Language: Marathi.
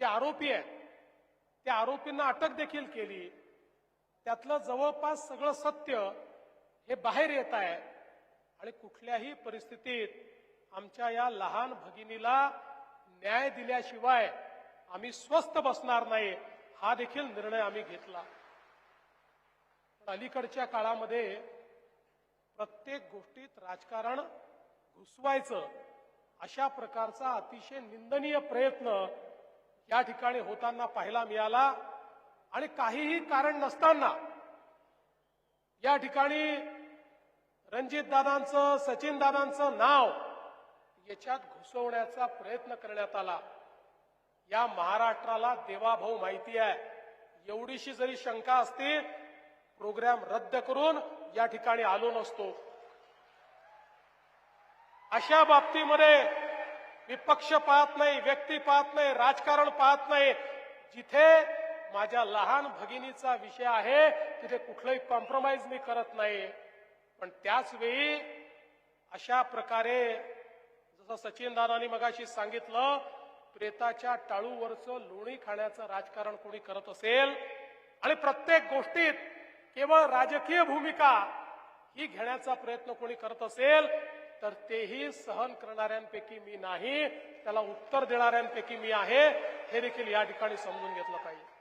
जे आरोपी आहेत त्या आरोपींना अटक देखील केली. त्यातलं जवळपास सगळं सत्य हे बाहेर येत आहे. आणि कुठल्याही परिस्थितीत आमच्या या लहान भगिनीला न्याय दिल्याशिवाय आम्ही स्वस्थ बसणार नाही हा देखील निर्णय आम्ही घेतला. पण अलीकडच्या काळामध्ये प्रत्येक गोष्टीत राजकारण घुसवायचं अशा प्रकारचा अतिशय निंदनीय प्रयत्न या ठिकाणी होताना पाहायला मिळाला आणि काहीही कारण नसताना या ठिकाणी रणजित दादांचं सचिन दादांचं नाव याच्यात घुसवण्याचा प्रयत्न करण्यात आला. या महाराष्ट्राला देवाभाऊ माहिती आहे. एवढीशी जरी शंका असती प्रोग्राम रद्द करून या ठिकाणी आलो नसतो. अशा बाबतीमध्ये विपक्ष पाहत नाही व्यक्ती पाहत नाही राजकारण पाहत नाही. जिथे माझ्या लहान भगिनीचा विषय आहे तिथे कुठलंही कॉम्प्रोमाइज मी करत नाही. पण त्याच वेळी अशा प्रकारे जसं सचिन दादानी मगाशी सांगितलं प्रेताच्या टाळूवरचं लोणी खाण्याचं राजकारण कोणी करत असेल आणि प्रत्येक गोष्टीत केवळ राजकीय भूमिका ही घेण्याचा प्रयत्न कोणी करत असेल तर तेही सहन करणाऱ्यांपैकी मी नाही त्याला उत्तर देणाऱ्यांपैकी मी आहे. हे देखील या ठिकाणी समजून घेतलं पाहिजे.